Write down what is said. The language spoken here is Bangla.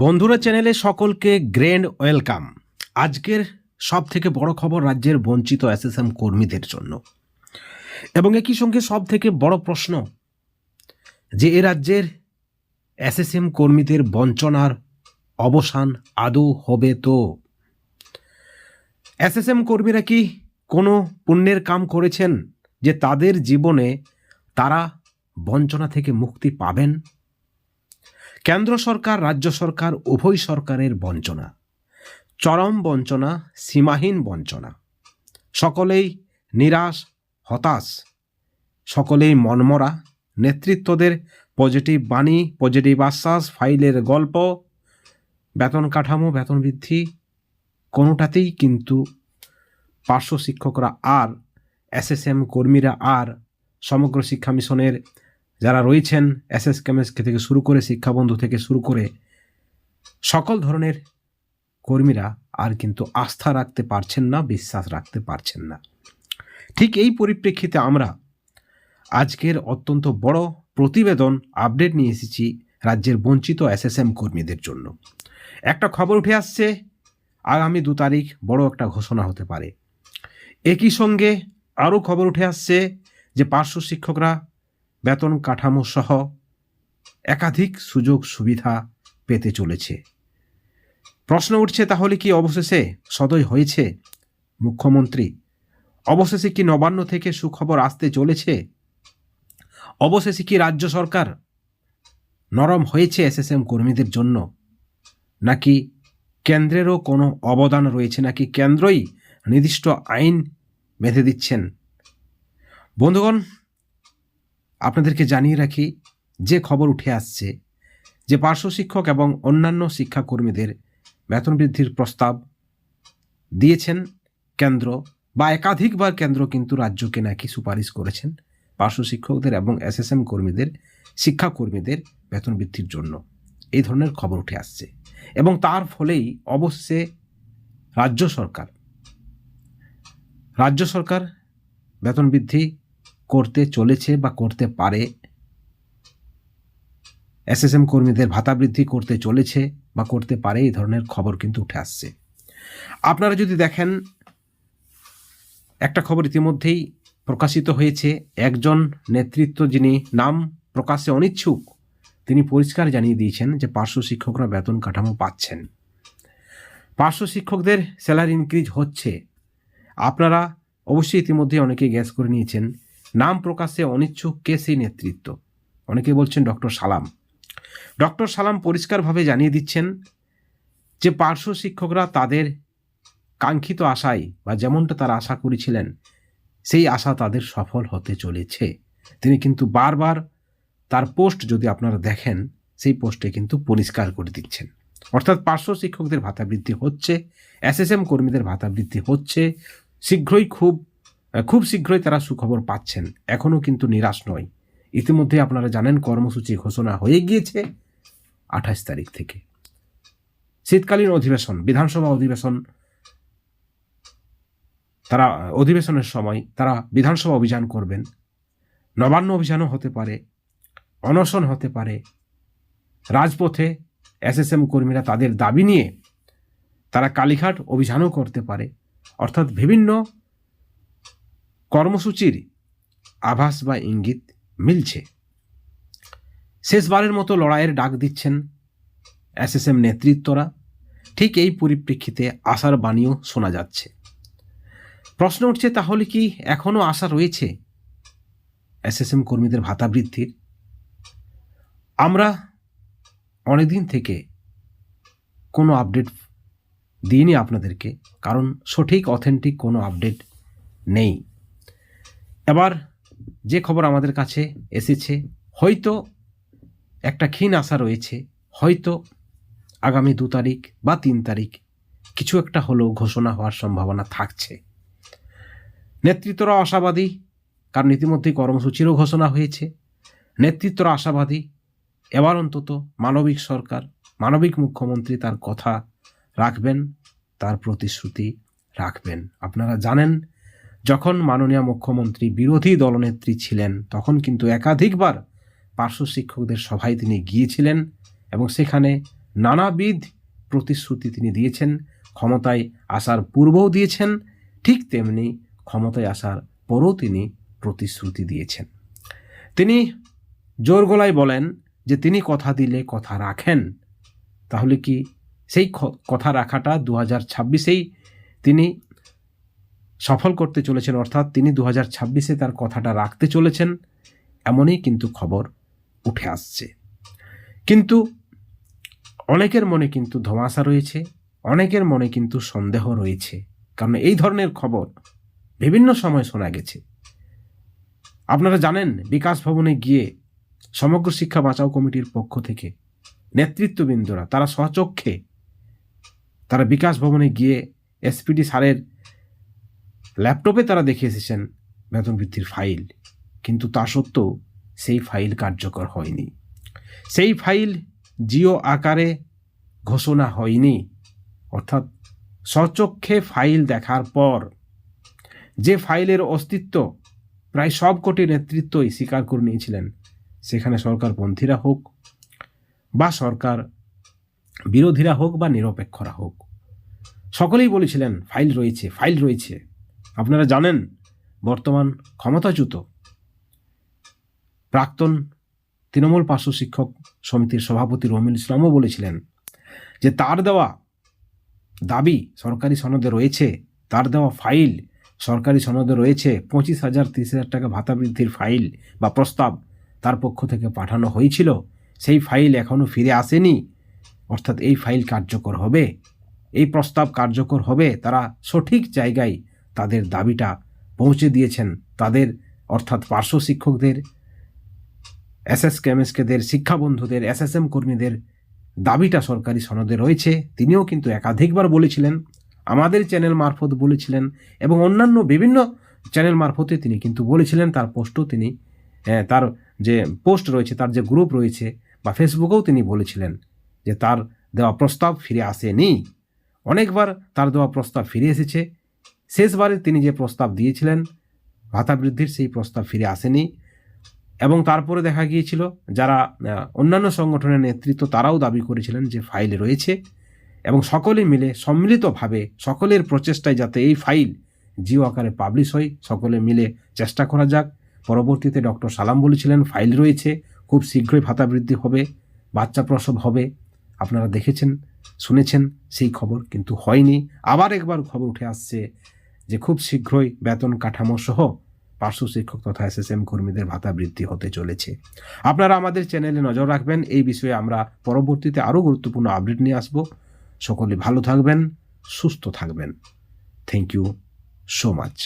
বন্ধুরা চ্যানেলে সকলকে গ্র্যান্ড ওয়েলকাম। আজকের সব থেকে বড় খবর রাজ্যের বঞ্চিত এসএসএম কর্মীদের জন্য। এবং একই সঙ্গে সব থেকে বড় প্রশ্ন, যে এ রাজ্যের এসএসএম কর্মীদের বঞ্চনার অবসান আদৌ হবে তো? এসএসএম কর্মীরা কি কোনো পুণ্যের কাম করেছেন যে তাদের জীবনে তারা বঞ্চনা থেকে মুক্তি পাবেন? কেন্দ্র সরকার, রাজ্য সরকার, উভয় সরকারের বঞ্চনা। চরম বঞ্চনা, সীমাহীন বঞ্চনা। সকলেই নিরাশ, হতাশ। সকলেই মনমরা। নেতৃত্বদের পজিটিভ বাণী পজিটিভ আশ্বাস ফাইলের গল্প, বেতন কাঠামো, বেতন বৃদ্ধি, কোনোটাতেই কিন্তু পার্শ্ব শিক্ষকরা আর এসএসএম কর্মীরা আর, সমগ্র শিক্ষা মিশনের যারা রয়েছেন এস এস কেমএসকে থেকে শুরু করে শিক্ষাবন্ধু থেকে শুরু করে সকল ধরনের কর্মীরা আর কিন্তু আস্থা রাখতে পারছেন না, বিশ্বাস রাখতে পারছেন না। ঠিক এই পরিপ্রেক্ষিতে আমরা আজকের অত্যন্ত বড় প্রতিবেদন আপডেট নিয়ে এসেছি রাজ্যের বঞ্চিত এসএসএম কর্মীদের জন্য। একটা খবর উঠে আসছে, আগামী দু তারিখ বড় একটা ঘোষণা হতে পারে। একই সঙ্গে আরও খবর উঠে আসছে যে পার্শ্ব শিক্ষকরা বেতন কাঠামো সহ একাধিক সুযোগ সুবিধা পেতে চলেছে। প্রশ্ন উঠছে, তাহলে কি অবশেষে সদয় হয়েছে? মুখ্যমন্ত্রী, অবশেষে কি নবান্ন থেকে সুখবর আসতে চলেছে? অবশেষে কি রাজ্য সরকার নরম হয়েছে এসএসএম কর্মীদের জন্য? নাকি কেন্দ্রেরও কোনো অবদান রয়েছে? নাকি কেন্দ্রই নির্দিষ্ট আইন বেঁধে দিচ্ছেন? বন্ধুগণ আপনাদেরকে জানিয়ে রাখি, যে খবর উঠে আসছে, যে পার্শ্ব শিক্ষক এবং অন্যান্য শিক্ষাকর্মীদের বেতন বৃদ্ধির প্রস্তাব দিয়েছেন কেন্দ্র বা একাধিকবার কেন্দ্র কিন্তু রাজ্যকে নাকি সুপারিশ করেছেন পার্শ্ব শিক্ষকদের এবং এসএসএম কর্মীদের, শিক্ষাকর্মীদের বেতন বৃদ্ধির জন্য। এই ধরনের খবর উঠে আসছে এবং তার ফলেই অবশ্যই রাজ্য সরকার রাজ্য সরকার বেতন বৃদ্ধি করতে চলেছে বা করতে পারে। এসএসএম কর্মীদের ভাতা বৃদ্ধি করতে চলেছে বা করতে পারে এই ধরনের খবর কিন্তু উঠে আসছে। আপনারা যদি দেখেন, একটা খবর ইতিমধ্যেই প্রকাশিত হয়েছে। একজন নেতৃত্ব যিনি নাম প্রকাশে অনিচ্ছুক, তিনি পরিষ্কার জানিয়ে দিয়েছেন যে পার্শ্ব শিক্ষকরা বেতন কাঠামো পাচ্ছেন। পার্শ্ব শিক্ষকদের স্যালারি ইনক্রিজ হচ্ছে। আপনারা অবশ্যই ইতিমধ্যে অনেকে গ্যাস করে নিয়েছেন। নাম প্রকাশে অনিচ্ছুক কে সেই নেতৃত্ব। অনেকে বলছেন ডক্টর সালাম। ডক্টর সালাম পরিষ্কারভাবে জানিয়ে দিচ্ছেন যে পার্শ্ব শিক্ষকরা তাদের কাঙ্ক্ষিত আশায় বা যেমনটা তারা আশা করেছিলেন, সেই আশা তাদের সফল হতে চলেছে। তিনি কিন্তু বারবার তার পোস্ট যদি আপনারা দেখেন, সেই পোস্টে কিন্তু পরিষ্কার করে দিচ্ছেন। অর্থাৎ পার্শ্ব শিক্ষকদের ভাতা বৃদ্ধি হচ্ছে, এসএসএম কর্মীদের ভাতা বৃদ্ধি হচ্ছে, শীঘ্রই খুব খুব শীঘ্রই তারা সুখবর পাচ্ছেন। এখনও কিন্তু নিরাশ নয়। ইতিমধ্যে আপনারা জানেন, কর্মসূচি ঘোষণা হয়ে গিয়েছে আঠাশ তারিখ থেকে। শীতকালীন অধিবেশন, বিধানসভা অধিবেশন, তারা, অধিবেশনের সময় তারা বিধানসভা অভিযান করবেন। নবান্ন অভিযানও হতে পারে, অনশন হতে পারে। রাজপথে এসএসএম কর্মীরা তাদের দাবি নিয়ে তারা কালীঘাট অভিযানও করতে পারে। অর্থাৎ বিভিন্ন কর্মসূচির আভাস বা ইঙ্গিত মিলছে। শেষবারের মতো লড়াইয়ের ডাক দিচ্ছেন এসএসএম নেতৃত্বরা। ঠিক এই পরিপ্রেক্ষিতে আশার বাণীও শোনা যাচ্ছে। প্রশ্ন উঠছে, তাহলে কি এখনও আশা রয়েছে এসএসএম কর্মীদের ভাতা বৃদ্ধির? আমরা অনেকদিন থেকে কোনো আপডেট দিইনি আপনাদেরকে, কারণ সঠিক, অথেন্টিক কোনো আপডেট নেই। এবার যে খবর আমাদের কাছে এসেছে, হয়তো একটা ক্ষীণ আশা রয়েছে, হয়তো আগামী দু তারিখ বা তিন তারিখ কিছু একটা হলেও ঘোষণা হওয়ার সম্ভাবনা থাকছে। নেতৃত্বরা আশাবাদী, কারণ ইতিমধ্যেই কর্মসূচিরও ঘোষণা হয়েছে। নেতৃত্বরা আশাবাদী, এবার অন্তত মানবিক সরকার, মানবিক মুখ্যমন্ত্রী তার কথা রাখবেন, তার প্রতিশ্রুতি রাখবেন। আপনারা জানেন যখন মাননীয় মুখ্যমন্ত্রী বিরোধী দলনেত্রী ছিলেন, তখন কিন্তু একাধিকবার পার্শ্ব শিক্ষকদের সভায় তিনি গিয়েছিলেন এবং সেখানে নানাবিধ প্রতিশ্রুতি তিনি দিয়েছেন, ক্ষমতায় আসার পূর্বেও দিয়েছেন, ঠিক তেমনি ক্ষমতায় আসার পরও তিনি প্রতিশ্রুতি দিয়েছেন। তিনি জোর গলায় বলেন যে তিনি কথা দিলে কথা রাখেন। তাহলে কি সেই কথা রাখাটা দু হাজার ছাব্বিশেই তিনি সফল করতে চলেছেন, অর্থাৎ তিনি দু হাজার ছাব্বিশে তার কথাটা রাখতে চলেছেন, এমনই কিন্তু খবর উঠে আসছে। কিন্তু অনেকের মনে কিন্তু ধোঁয়াশা রয়েছে, অনেকের মনে কিন্তু সন্দেহ রয়েছে, কারণ এই ধরনের খবর বিভিন্ন সময় শোনা গেছে। আপনারা জানেন, বিকাশ ভবনে গিয়ে সমগ্র শিক্ষা বাঁচাও কমিটির পক্ষ থেকে নেতৃত্ববৃন্দরা, তারা স্বচক্ষে তারা বিকাশ ভবনে গিয়ে এসপিডি স্যারের ল্যাপটপে তারা দেখে এসেছেন বেতন বৃদ্ধির ফাইল, কিন্তু তা সত্ত্বেও সেই ফাইল কার্যকর হয়নি। সেই ফাইল জিও আকারে ঘোষণা হয়নি, অর্থাৎ স্বচক্ষে ফাইল দেখার পর যে ফাইলের অস্তিত্ব প্রায় সব কোটি নেতৃত্বই স্বীকার করে নিয়েছিলেন, সেখানে সরকারপন্থীরা হোক বা সরকার বিরোধীরা হোক বা নিরপেক্ষরা হোক। সকলেই বলেছিলেন, ফাইল রয়েছে ফাইল রয়েছে। আপনারা জানেন, বর্তমান ক্ষমতাচ্যুত প্রাক্তন তৃণমূল পার্শ্ব শিক্ষক সমিতির সভাপতি রমিল ইসলামও বলেছিলেন যে তার দেওয়া দাবি সরকারি সনদে রয়েছে, তার দেওয়া ফাইল সরকারি সনদে রয়েছে, পঁচিশ হাজার, তিরিশ হাজার টাকা ভাতা বৃদ্ধির ফাইল বা প্রস্তাব তার পক্ষ থেকে পাঠানো হয়েছিল। সেই ফাইল এখনও ফিরে আসেনি, অর্থাৎ এই ফাইল কার্যকর হবে, এই প্রস্তাব কার্যকর হবে, তারা সঠিক জায়গায় তাদের দাবিটা পৌঁছে দিয়েছেন তাদের, অর্থাৎ পার্শ্ব শিক্ষকদের, এসএস কেমএসকেদের শিক্ষা বন্ধুদের এম কর্মীদের দাবিটা সরকারি সনদে রয়েছে। তিনিও কিন্তু একাধিকবার বলেছিলেন, আমাদের চ্যানেল মারফত বলেছিলেন এবং অন্যান্য বিভিন্ন চ্যানেল মারফতে তিনি কিন্তু বলেছিলেন। তার পোস্টও তিনি তার যে পোস্ট রয়েছে, তার যে গ্রুপ রয়েছে বা ফেসবুকেও তিনি বলেছিলেন যে তার দেওয়া প্রস্তাব ফিরে আসেনি। অনেকবার তার দেওয়া প্রস্তাব ফিরে এসেছে। শেষবারে তিনি যে প্রস্তাব দিয়েছিলেন ভাতা বৃদ্ধির সেই প্রস্তাব ফিরে আসেনি। এবং তারপরে দেখা গিয়েছিল, যারা অন্যান্য সংগঠনের নেতৃত্ব তারাও দাবি করেছিলেন যে ফাইল রয়েছে এবং সকলে মিলে সম্মিলিতভাবে সকলের প্রচেষ্টায় যাতে এই ফাইল জিও আকারে পাবলিশ হয়, সকলে মিলে চেষ্টা করা যাক। পরবর্তীতে ডক্টর সালাম বলেছিলেন, ফাইল রয়েছে, খুব শীঘ্রই ভাতা বৃদ্ধি হবে, বাচ্চা প্রসব হবে। আপনারা দেখেছেন, শুনেছেন, সেই খবর কিন্তু হয়নি। আবার একবার খবর উঠে আসছে যে খুব শীঘ্রই বেতন কাঠামো সহ পার্শ্ব শিক্ষক তথা এসএসএম কর্মীদের ভাতা বৃদ্ধি হতে চলেছে। আপনারা আমাদের চ্যানেলে নজর রাখবেন। এই বিষয়ে আমরা পরবর্তীতে আরও গুরুত্বপূর্ণ আপডেট নিয়ে আসব। সকলে ভালো থাকবেন, সুস্থ থাকবেন। Thank you so much